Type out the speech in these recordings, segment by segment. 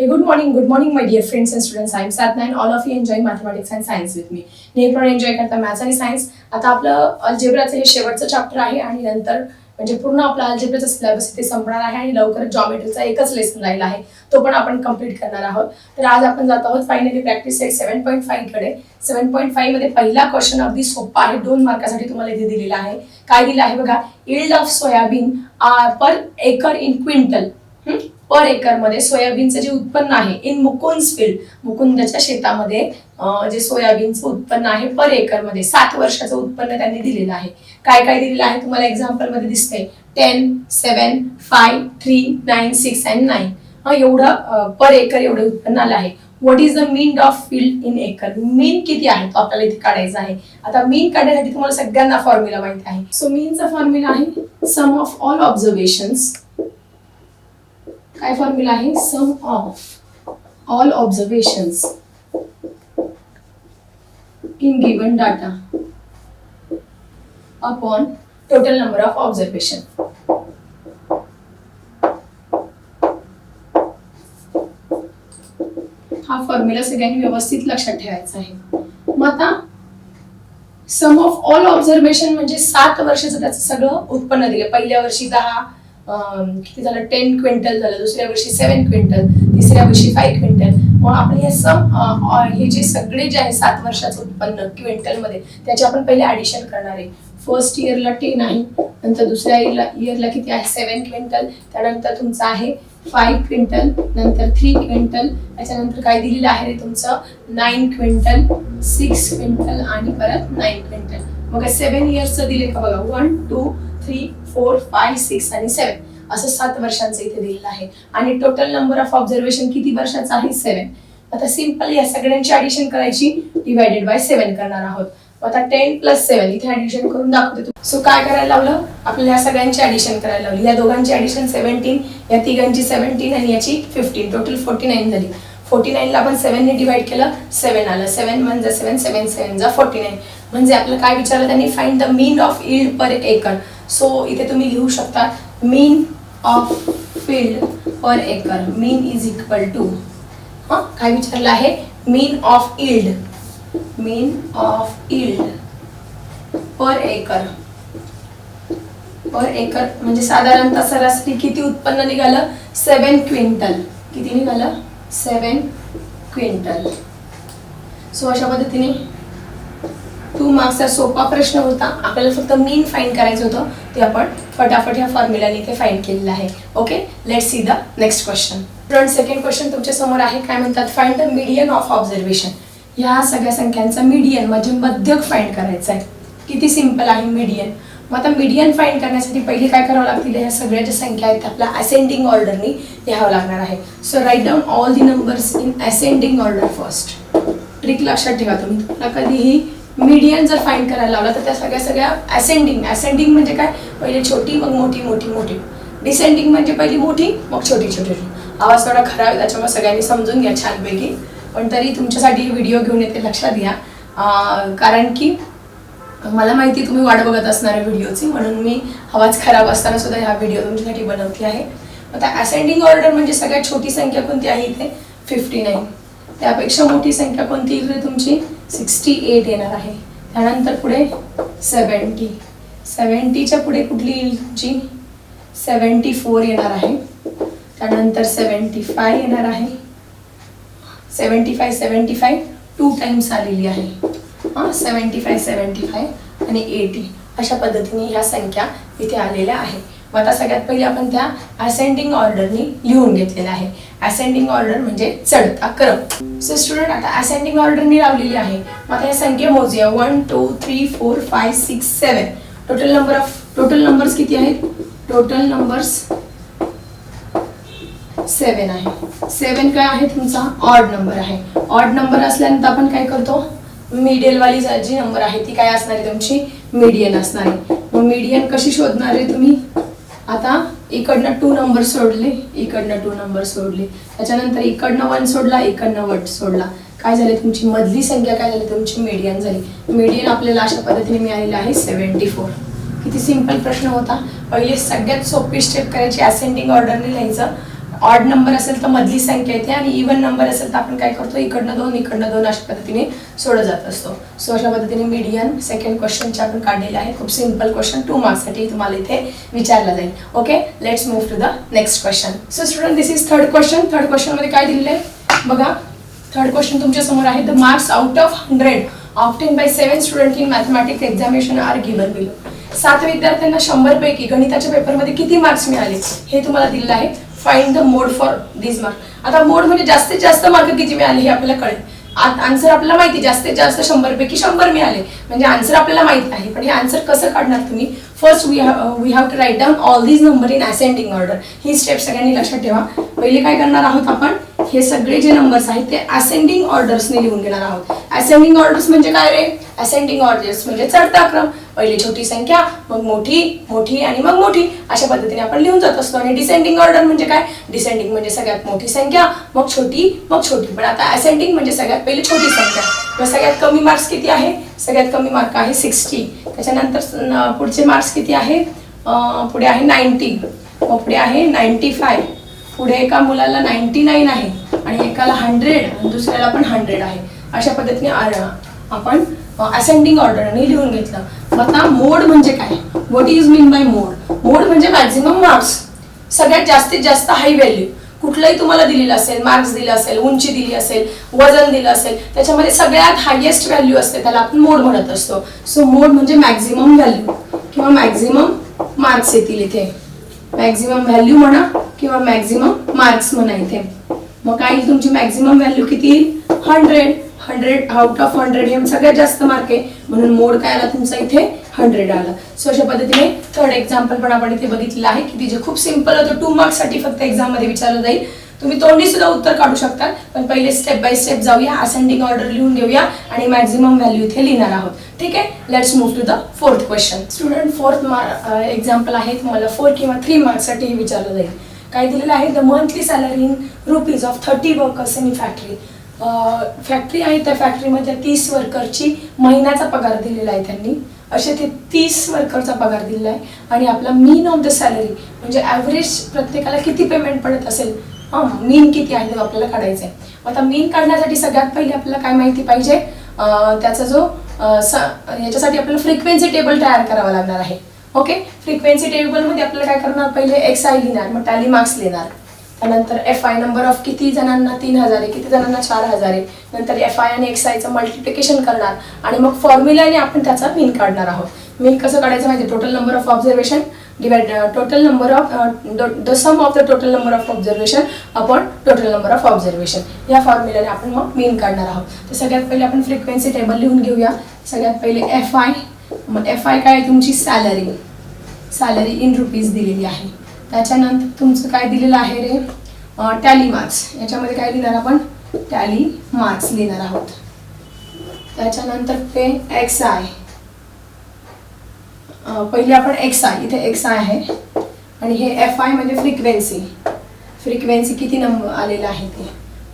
Hey, good morning, good morning, my dear friends and students. I'm Satna and all of you enjoy mathematics and science with me. नेहमीप्रमाणे enjoy करता maths आणि science आता आपलं अल्जेब्राचं हे शेवटचं chapter आहे आणि नंतर म्हणजे पूर्ण आपला अल्जेब्राचा सिलेबस ते संपणार आहे आणि लवकर जॉमेट्रीचा एकच लेसन राहिला आहे. तो पण आपण कंप्लीट करणार आहोत. तर आज आपण जात आहोत finally practice set seven point फाईव्हकडे. Point फाईव्हमध्ये पहिला क्वेश्चन अगदी सोपा आहे. दोन मार्कासाठी तुम्हाला इथे दिलेला आहे. काय दिलं आहे बघा? Yield of soybean per acre in quintal per एकरमध्ये सोयाबीनचं जे उत्पन्न आहे इन मुकुंद फील्ड मुकुंदच्या शेतामध्ये जे सोयाबीनचं उत्पन्न आहे पर एकरमध्ये सात वर्षाचं उत्पन्न त्यांनी दिलेलं आहे. काय काय दिलेलं आहे? तुम्हाला एक्झाम्पलमध्ये दिसतंय. Ten seven five three nine six and nine हा एवढं पर एकर एवढं उत्पन्न आलं आहे. What is the mean of field in acre mean किती आहे? तो आपल्याला इथे काढायचा आहे. आता मीन काढण्यासाठी तुम्हाला सगळ्यांना फॉर्म्युला माहिती आहे. सो मीनचा फॉर्म्युला आहे सम ऑफ ऑल ऑब्झर्वेशन्स काय फॉर्म्युला आहे? Sum of all observations in given data upon total number of observation हा फॉर्म्युला सगळ्यांनी व्यवस्थित लक्षात ठेवायचा आहे. मग आता सम ऑफ ऑल ऑब्झर्वेशन म्हणजे सात वर्षाचं त्याचं सगळं उत्पन्न दिलं. पहिल्या वर्षी दहा किती झालं? टेन क्विंटल झालं. दुसऱ्या वर्षी सेवन क्विंटल तिसऱ्या वर्षी फाईव्ह क्विंटल मग आपण हे सम हे जे सगळे जे आहे सात वर्षाचं उत्पन्न क्विंटलमध्ये त्याचे आपण पहिले ॲडिशन करणार आहे. फर्स्ट इयरला टेन आहे नंतर दुसऱ्या इयरला इयरला किती आहे? सेवन क्विंटल त्यानंतर तुमचं आहे फाईव्ह क्विंटल नंतर थ्री क्विंटल त्याच्यानंतर काय दिलेलं आहे रे तुमचं? नाईन क्विंटल सिक्स क्विंटल आणि परत नाईन क्विंटल मग सेवन इयर्सचं दिले का बघा? One two three four five six आणि सेवन असं सात वर्षांचं इथे दिलेलं आहे. आणि टोटल नंबर ऑफ ऑब्झर्वेशन किती वर्षाचं आहे? सेवन आता सिंपल या सगळ्यांची ऍडिशन करायची डिवायडेड बाय सेवन करणार आहोत. आता टेन प्लस सेवन इथे ऍडिशन करून दाखवते सो काय करायला लावलं? आपल्याला या सगळ्यांची ऍडिशन करायला लावली. या दोघांची ऍडिशन सेव्हन्टीन या तिघांची सेव्हन्टीन आणि याची फिफ्टीन टोटल फोर्टी नाईन झाली. फोर्टी नाईनला आपण सेव्हनने डिवाईड केलं. सेवन आलं. सेवन वन जा सेवन सेवन सेवन जा फोर्टी नाईन म्हणजे आपलं काय विचारलं त्यांनी? Find the mean of yield per acre so इथे तुम्ही लिहू शकता mean of field per acre mean is equal to हां काय विचारलं आहे? Mean of yield mean of yield per acre per acre म्हणजे साधारणतः सरासरी किती उत्पन्न निघालं? सेवन क्विंटल किती निघालं? सेवन क्विंटल सो अशा पद्धतीने टू मार्क्सचा सोपा प्रश्न होता. आपल्याला फक्त मीन फाईंड करायचं होतं. ते आपण फटाफट ह्या फॉर्म्युलाने इथे फाईंड केलेलं आहे. Okay let see the next question front second question तुमच्यासमोर आहे. काय म्हणतात? Find the median of observation ह्या सगळ्या संख्यांचा मीडियन म्हणजे मध्यक फाईंड करायचा आहे किती सिंपल आहे मीडियन मग आता मीडियन फाईंड करण्यासाठी पहिले काय करावं लागतील? ह्या सगळ्या ज्या संख्या आहेत आपल्या असेंडिंग ऑर्डरनी लिहावं लागणार आहे. So write down all the numbers in ascending order first trick लक्षात ठेवा तुम्ही. तुम्हाला कधीही मीडियन जर फाईंड करायला लावला तर त्या सगळ्या सगळ्या असेंडिंग असेंडिंग म्हणजे काय? पहिले छोटी मग मोठी मोठी मोठी. डिसेंडिंग म्हणजे पहिली मोठी मग छोटी छोटी. आवाज थोडा खराब त्याच्यामुळे सगळ्यांनी समजून घ्या छानपैकी. पण तरी तुमच्यासाठी व्हिडिओ घेऊन येते लक्षात घ्या. कारण की मला माहिती तुम्ही वाट बघत असणार आहे व्हिडिओची म्हणून मी आवाज खराब असताना सुद्धा हा व्हिडिओ तुमच्यासाठी बनवते आहे. आता असेंडिंग ऑर्डर म्हणजे सगळ्यात छोटी संख्या कोणती आहे इथे? फिफ्टी नाईन त्यापेक्षा मोठी संख्या कोणती इकडे तुमची? सिक्स्टी एट येणार आहे. त्यानंतर पुढे सेवन्टी सेवन्टीच्या पुढे कुठली येईल तुमची? सेवन्टी फोर येणार आहे. त्यानंतर सेवन्टी फाय येणार आहे. Seventy five seventy five two times आलेली आहे. हां सेवन्टी फाय सेवन्टी फाय आणि एटी अशा पद्धतीने ह्या संख्या इथे आलेल्या आहेत. मग आता सगळ्यात पहिले आपण त्या असेंडिंग ऑर्डरनी लिहून घेतलेलं आहे. असेंडिंग ऑर्डर म्हणजे चढता क्रम. सो स्टुडंट आता असेंडिंग ऑर्डरनी लावलेली आहे. मग आता या संख्या मोजूया. One two three four five six seven total number of total numbers किती आहेत? टोटल नंबर्स सेवन आहे. सेवन काय आहे तुमचा? ऑड नंबर आहे. ऑड नंबर असल्यानंतर आपण काय करतो? मिडियलवाली जी नंबर आहे ती काय असणार आहे तुमची? मीडियन असणार आहे. मग मीडियन कशी शोधणार आहे तुम्ही? आता इकडनं टू नंबर सोडले इकडनं टू नंबर सोडले. त्याच्यानंतर इकडनं वन सोडला इकडनं वट सोडला. काय झाले? तुमची मधली संख्या काय झाली? तुमची मीडियन झाली. मीडियन आपल्याला अशा पद्धतीने मिळालेली आहे सेवन्टी फोर किती सिंपल प्रश्न होता. पहिले सगळ्यात सोपी स्टेप करायची असेंडिंग ऑर्डरने लिहायचं. ऑड नंबर असेल तर मधली संख्या येते आणि इव्हन नंबर असेल तर आपण काय करतो इकडनं दोन इकडनं दोन अशा पद्धतीने सोडत जात असतो. सो अशा पद्धतीने मीडियन सेकंड क्वेश्चनचे आपण काढलेले आहे. खूप सिंपल क्वेश्चन टू मार्क्ससाठी तुम्हाला इथे विचारला जाईल. Okay let's move to the next question so student this is third question third क्वेश्चनमध्ये काय दिलेलं आहे? बघा. थर्ड क्वेश्चन तुमच्यासमोर आहे. The marks out of hundred obtained by seven student in mathematics examination are given below सात विद्यार्थ्यांना शंभर पैकी गणिताच्या पेपरमध्ये किती मार्क्स मिळाले? हे तुम्हाला दिलेलं आहे. Find the mode for this mark आता मोड म्हणजे जास्तीत जास्त मार्क किती मिळाले हे आपल्याला कळेल. आन्सर आपल्याला माहिती जास्तीत जास्त शंभर पैकी शंभर मिळाले. म्हणजे आन्सर आपल्याला माहीत आहे पण हे आन्सर कसं काढणार तुम्ही? First we we have to write down all these number in ascending order he step सगळ्यांनी लक्षात ठेवा. पहिले काय करणार आहोत आपण? हे सगळे जे नंबर्स आहेत ते असेंडिंग ऑर्डर्सने लिहून घेणार आहोत. असेंडिंग ऑर्डर्स म्हणजे काय रे? असेंडिंग ऑर्डर्स म्हणजे चढता क्रम. पहिली छोटी संख्या मग मोठी मोठी आणि मग मोठी. अशा पद्धतीने आपण लिहून जात असतो. आणि डिसेंडिंग ऑर्डर म्हणजे काय? डिसेंडिंग म्हणजे सगळ्यात मोठी संख्या मग छोटी मग छोटी. पण आता असेंडिंग म्हणजे सगळ्यात पहिली छोटी संख्या. मग सगळ्यात कमी मार्क्स किती आहे? सगळ्यात कमी मार्क आहे सिक्स्टी त्याच्यानंतर पुढचे मार्क्स किती आहे पुढे आहे नाईन्टी मग पुढे आहे नाईन्टी फाय पुढे एका मुलाला नाईन्टी नाईन आहे. आणि एकाला हंड्रेड दुसऱ्याला पण हंड्रेड आहे. अशा पद्धतीने आपण असेंडिंग ऑर्डरने लिहून घेतलं. आता मोड म्हणजे काय? What is mean by mode mode म्हणजे मॅक्झिमम मार्क्स सगळ्यात जास्तीत जास्त हाय व्हॅल्यू कुठलंही तुम्हाला दिलेलं असेल मार्क्स दिलं असेल उंची दिली असेल वजन दिलं असेल त्याच्यामध्ये सगळ्यात हायेस्ट व्हॅल्यू असते त्याला आपण मोड म्हणत असतो. सो मोड म्हणजे मॅक्झिमम व्हॅल्यू किंवा मॅक्झिमम मार्क्स येतील इथे. मॅक्झिमम व्हॅल्यू म्हणा किंवा मॅक्झिमम मार्क्स म्हणा इथे. मग काय येईल तुमची मॅक्झिमम व्हॅल्यू किती hundred hundred out of hundred हे सगळ्यात जास्त मार्क आहे. म्हणून मोड काय आला? तुमचा इथे हंड्रेड आला. सो अशा पद्धतीने थर्ड एक्झाम्पल पण आपण इथे बघितलेलं आहे की जे खूप सिंपल होतं. टू मार्क्ससाठी फक्त एक्झाममध्ये विचारलं जाईल. तुम्ही तोंडी सुद्धा उत्तर काढू शकता. पण पहिले स्टेप बाय स्टेप जाऊया. असेंडिंग ऑर्डर लिहून घेऊया. आणि मॅक्झिमम व्हॅल्यू इथे लिहिणार आहोत. ठीक आहे? Let's move to the fourth question student fourth mark example आहे. तुम्हाला फोर किंवा थ्री मार्क्ससाठी विचारलं जाईल. काय दिलेलं आहे? The monthly salary in rupees of thirty workers in factory factory आहे त्या फॅक्टरीमध्ये तीस वर्करची महिन्याचा पगार दिलेला आहे त्यांनी. असे ते तीस वर्करचा पगार दिलेला आहे. आणि आपला मीन ऑफ द सॅलरी म्हणजे ॲव्हरेज प्रत्येकाला किती पेमेंट पडत असेल? हां मीन किती आहे ते आपल्याला काढायचं आहे आता मीन काढण्यासाठी सगळ्यात पहिले आपल्याला काय माहिती पाहिजे? त्याचा जो स याच्यासाठी आपल्याला फ्रिक्वेन्सी टेबल तयार करावा लागणार आहे. ओके फ्रिक्वेन्सी टेबलमध्ये आपल्याला काय करणार? पहिले एक्स आय लिहिणार मग टॅली मार्क्स लिहिणार. त्यानंतर एफ आय नंबर ऑफ किती जणांना तीन हजार आहे किती जणांना चार हजार आहे. नंतर एफ आय आणि एक्स आयचं मल्टिप्लिकेशन करणार. आणि मग फॉर्म्युलाने आपण त्याचा मीन काढणार आहोत. मीन कसं काढायचं माहिती total number of observation divide total number of the sum of the total number of observation upon total number of observation या फॉर्म्युलाने आपण मग मीन काढणार आहोत. तर सगळ्यात पहिले आपण फ्रिक्वेन्सी टेबल लिहून घेऊया. सगळ्यात पहिले एफ आय मग एफ आय काय? तुमची सॅलरी सॅलरी इन रुपीज दिलेली आहे. त्याच्यानंतर तुमचं काय दिलेलं आहे रे? टॅली मार्क्स याच्यामध्ये काय लिहिणार आपण? टॅली मार्क्स लिहिणार आहोत. त्याच्यानंतर ते एक्स आय पहिले आपण एक्स आय इथे एक्स आय आहे. आणि हे एफ आय म्हणजे फ्रिक्वेन्सी फ्रिक्वेन्सी किती नंबर आलेलं आहे ते?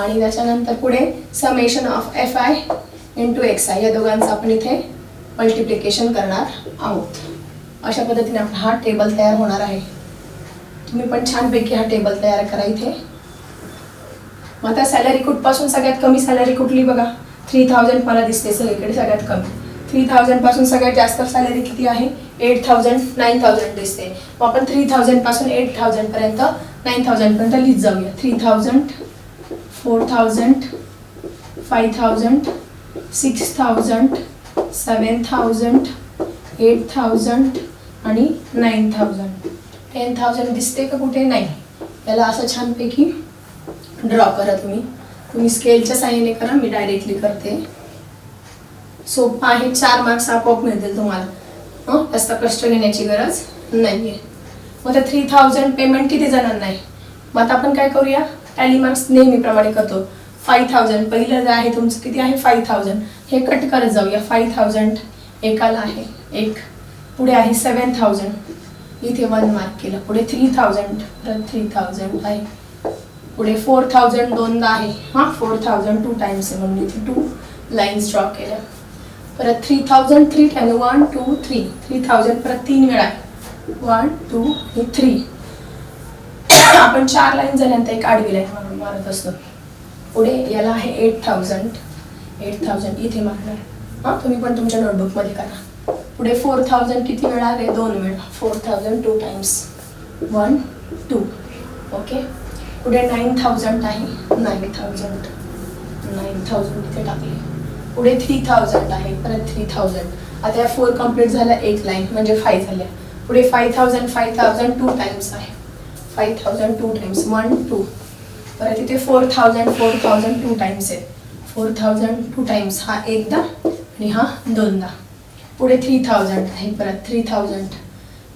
आणि त्याच्यानंतर पुढे summation of F I into X I या दोघांचं आपण इथे मल्टिप्लिकेशन करणार आहोत. अशा पद्धतीने आपला हा टेबल तयार होणार आहे. तुम्ही पण छानपैकी हा टेबल तयार करा इथे. मग आता सॅलरी कुठपासून सगळ्यात कमी सॅलरी कुठली बघा? थ्री थाउजंड मला दिसते सगळीकडे सगळ्यात कमी. थ्री थाउजंडपासून सगळ्यात जास्त सॅलरी किती आहे? एट थाउजंड नाईन थाउजंड दिसते. मग आपण थ्री थाउजंडपासून एट थाउजंडपर्यंत नाईन थाउजंडपर्यंत लिहित जाऊया. Three thousand four thousand five thousand six thousand seven thousand eight thousand आणि नाईन थाउजंड टेन थाउजंड दिसते का कुठे? नाही. याला असं छानपैकी ड्रॉ करा तुम्ही. तुम्ही स्केलच्या साह्याने करा मी डायरेक्टली करते. सोपं आहे चार मार्क्स आपोआप मिळतील तुम्हाला. हं? जास्त कष्ट घेण्याची गरज नाही आहे मग त्या थ्री थाउजंड पेमेंट किती जाणार नाही? मग आता आपण काय करूया? टॅली मार्क्स नेहमीप्रमाणे करतो. Five thousand. पहिलं जे आहे तुमचं किती आहे? Five thousand. हे कट करत जाऊया. फाईव्ह थाउजंड एकाला आहे. एक. पुढे आहे सेवन थाउजंड. इथे वन मार्क केलं. पुढे थ्री थाउजंड. परत थ्री थाउजंड आहे. पुढे फोर थाउजंड दोनदा आहे. हां फोर थाउजंड टू टाइम्स आहे म्हणून इथे टू लाईन्स ड्रॉ केल्या. परत three thousand three time one two three three thousand परत तीन वेळा. आहे वन टू थ्री आपण आपण चार लाईन झाल्यानंतर एक आडवी लाईन म्हणून मारत असतो. पुढे याला आहे एट थाउजंड एट थाउजंड इथे मारणार हां तुम्ही पण तुमच्या नोटबुकमध्ये करा. पुढे फोर थाउजंड किती वेळा आले दोन वेळा four thousand two times one two okay पुढे नाईन थाउजंड आहे. नाईन थाउजंड नाईन थाउजंड इथे टाकले. पुढे थ्री थाउजंड आहे. परत थ्री थाउजंड आता या फोर कंप्लीट झाल्या एक लाईन म्हणजे फाय झाल्या. पुढे five thousand five thousand two times आहे. Five thousand two times one two परत इथे four thousand four thousand two times आहे. फोर थाउजंड टू टाइम्स हा एकदा आणि हा दोनदा. पुढे थ्री थाउजंड आहे परत थ्री थाउजंड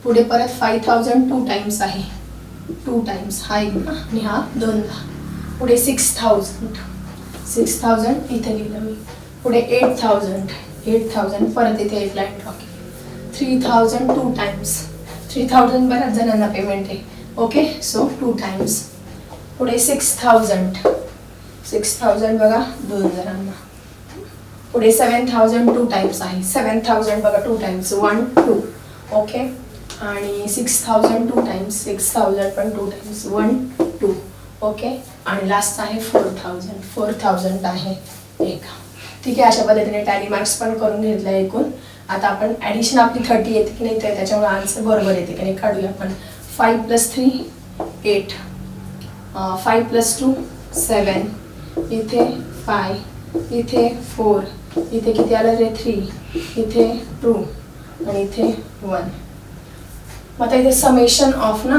पुढे परत फाय थाउजंड टू टाइम्स आहे. टू टाइम्स हा एकदा आणि हा दोनदा. पुढे सिक्स थाउजंड सिक्स थाउजंड इथे लिहिलं मी. पुढे एट थाउजंड एट थाउजंड परत इथे एक line draw three thousand two times three thousand बऱ्याच जणांना पेमेंट आहे. ओके सो टू टाइम्स पुढे सिक्स थाउजंड सिक्स थाउजंड बघा दोन जणांना पुढे सेवन थाउजंड टू टाइम्स आहे. सेवन थाउजंड बघा two times one two okay आणि six thousand two times six thousand पण two times one two okay आणि लास्ट आहे फोर थाउजंड फोर थाउजंड आहे. एक. ठीक आहे अशा पद्धतीने टॅली मार्क्स पण करून घेतलं एकूण. आता आपण ॲडिशन आपली थर्टी येते की नाही ते त्याच्यामुळे आन्सर बरोबर येते की नाही काढूया आपण. Five plus three eight five plus two seven इथे फाय इथे फोर इथे किती आलं रे थ्री इथे टू आणि इथे वन मग आता इथे समेशन ऑफ ना?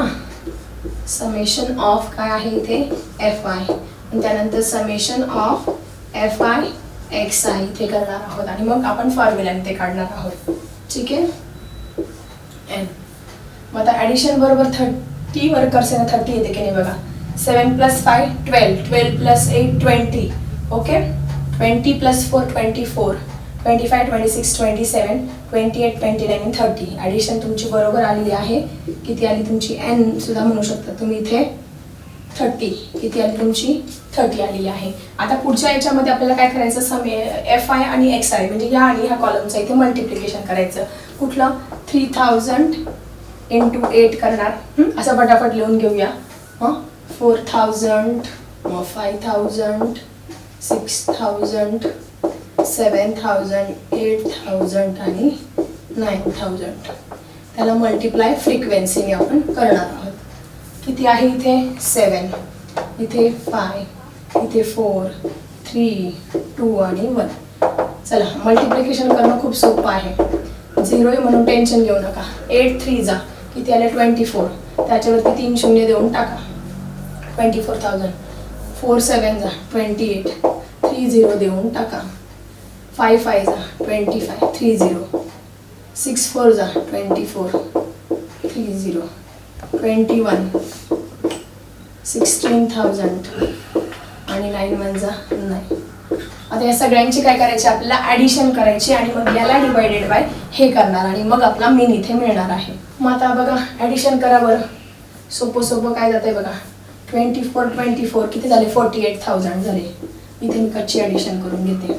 समेशन ऑफ काय आहे इथे? एफ आय आणि त्यानंतर summation of F I X I इथे करणार आहोत. आणि मग आपण फॉर्म्युला ते काढणार आहोत. ठीक आहे? एन मग आता ॲडिशन बरोबर थर्टी वर्कर्स आहे ना थर्टी येते की नाही बघा? Seven plus five twelve twelve plus eight twenty okay twenty plus four twenty four twenty five twenty six twenty seven twenty eight twenty nine thirty addition तुमची बरोबर आलेली आहे. किती आली तुमची एन सुद्धा म्हणू शकता तुम्ही इथे. थर्टी किती आली तुमची? थर्टी आलेली आहे. आता पुढच्या याच्यामध्ये आपल्याला काय करायचं? समे एफ आय आणि एक्स आय म्हणजे ह्या आणि ह्या कॉलमचं इथे मल्टिप्लिकेशन करायचं. कुठलं? थ्री थाउजंड इंटू एट करणार. असं फटाफट लिहून घेऊया. हां? Four thousand five thousand six thousand seven thousand eight thousand आणि नाईन थाउजंड. त्याला मल्टिप्लाय फ्रिक्वेन्सीने आपण करणार आहोत. किती आहे इथे? सेवन इथे फाय इथे फोर थ्री टू आणि वन. चला मल्टिप्लिकेशन करणं खूप सोपं आहे. झिरो आहे म्हणून टेन्शन घेऊ नका. एट थ्री जा. किती आले? Twenty four. त्याच्यावरती तीन शून्य देऊन टाका. Twenty four thousand four seven जा ट्वेंटी एट थ्री झिरो देऊन टाका. फाय फाय जा twenty five three zero six four जा twenty four three zero twenty one sixteen thousand आणि नाईन वन जा नाईन आता या सगळ्यांची काय करायची? आपल्याला ॲडिशन करायची आणि मग याला डिवायडेड बाय हे करणार आणि मग आपला मीन इथे मिळणार आहे. मग आता बघा ॲडिशन करा बरं. सोपं सोपं काय जातंय बघा. ट्वेंटी फोर ट्वेंटी फोर किती झाले? फोर्टी एट थाउजंड झाले. इथे मी कच्ची ॲडिशन करून घेते.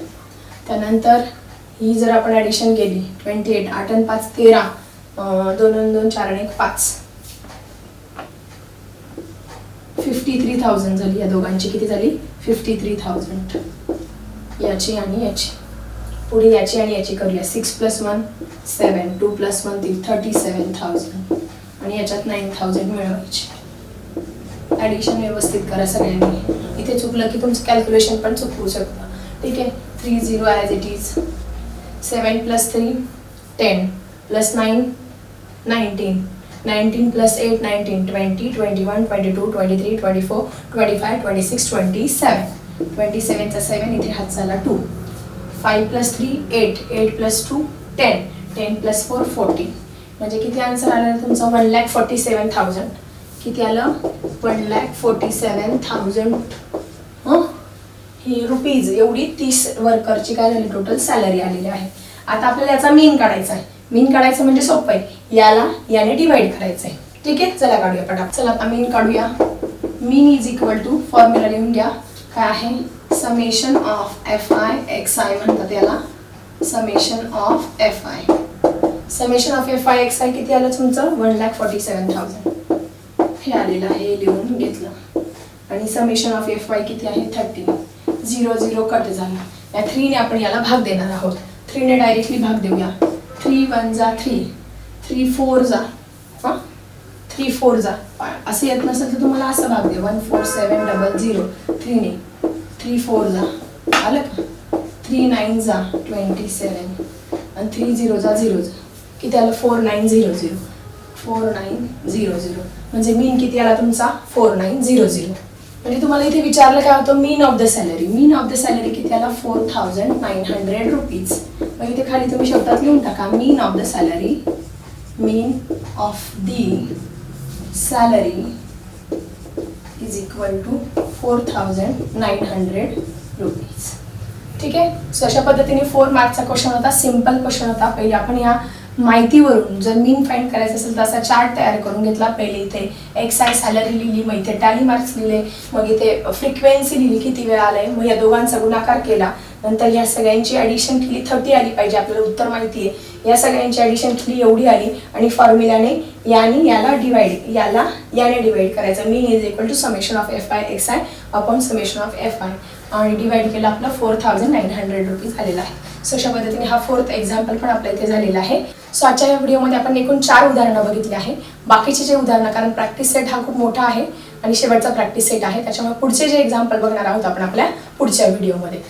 त्यानंतर ही जर आपण ॲडिशन केली ट्वेंटी एट आठ आणि पाच तेरा दोन आणि दोन चार आणि एक पाच. फिफ्टी थ्री थाउजंड झाली या दोघांची. किती झाली? फिफ्टी थ्री थाउजंड याची आणि याची. पुढे याची आणि याची करूया. Six plus one seven two plus one ती थर्टी सेवन थाउजंड आणि याच्यात नाईन थाउजंड मिळवायची. ॲडिशन व्यवस्थित करा सगळ्यांनी. इथे चुकलं की तुमचं कॅल्क्युलेशन पण चुकवू शकतं. ठीक आहे? Three zero as it is seven plus three ten plus nine nineteen nineteen plus eight nineteen twenty twenty one twenty two twenty three twenty four twenty five twenty six twenty seven twenty सेवनचा seven इथे हात झाला two five plus three eight eight plus two ten ten plus four forty म्हणजे किती answer आला तुमचा? One lakh forty seven thousand किती आलं one lakh forty seven thousand ही rupees एवढी तीस वर्करची काय झाली टोटल सॅलरी आलेली आहे. आता आपल्याला याचा मीन काढायचा आहे. मीन काढायचं म्हणजे सोपं आहे. याला याने डिवाइड करायचं आहे. ठीक आहे? चला काढूया पटा चला आता मीन काढूया. Mean is equal to formula लिहून घ्या. काय आहे? Summation of F I X I म्हणतात याला. Summation of F I summation of F I X I किती आलं तुमचं? One lakh forty seven thousand हे आलेलं आहे हे लिहून घेतलं. आणि समेशन ऑफ एफ वाय किती आहे? थर्टी झिरो झिरो कट झाला. या थ्रीने आपण याला भाग देणार आहोत. थ्रीने डायरेक्टली भाग देऊया. थ्री वन जा थ्री थ्री फोर जा. हां? थ्री फोर जा. असं येत नसेल तर तुम्हाला असं भाग दे one four seven double zero थ्रीने three four जा. आलं का? थ्री नाईन जा. ट्वेंटी सेवन आणि थ्री झिरो जा झिरो जा. किती आलं? Four nine zero zero four nine zero zero. म्हणजे मीन किती आला तुमचा? Four nine zero zero. म्हणजे तुम्हाला इथे विचारलं काय होतं? Mean of the salary mean of the salary किती आला? Four thousand nine hundred rupees मग इथे खाली तुम्ही शब्दात लिहून टाका. Mean of the salary mean of the salary is equal to four thousand nine hundred rupees ठीक आहे? सो अशा पद्धतीने फोर मार्कचा क्वेश्चन होता. सिंपल क्वेश्चन होता. पहिले आपण या माहितीवरून जर मीन फाईंड करायचं असेल तर असा चार्ट तयार करून घेतला पहिले इथे. एक्स आय सॅलरी लिहिली मग इथे टॅली मार्क्स लिहिले मग इथे फ्रिक्वेन्सी लिहिली किती वेळ आलाय मग या दोघांचा गुणाकार केला. नंतर या सगळ्यांची ॲडिशन केली थर्टी आली पाहिजे आपल्याला उत्तर माहिती आहे. या सगळ्यांची ॲडिशन केली एवढी आली. आणि फॉर्म्युलाने याने याला डिवाइड याला याने डिवाइड करायचं. Mean is equal to summation of F I X I upon summation of F I आणि डिवाइड केलं आपलं four thousand nine hundred rupees आलेला आहे. सो अशा पद्धतीने हा फोर्थ एक्झाम्पल पण आपल्या इथे झालेला आहे. सो आजच्या या व्हिडिओमध्ये आपण एकूण चार उदाहरणं बघितली आहे. बाकीचे जे उदाहरणं कारण प्रॅक्टिस सेट हा खूप मोठा आहे आणि शेवटचा प्रॅक्टिस सेट आहे त्याच्यामुळे पुढचे जे एक्झाम्पल बघणार आहोत आपण आपल्या पुढच्या व्हिडिओमध्ये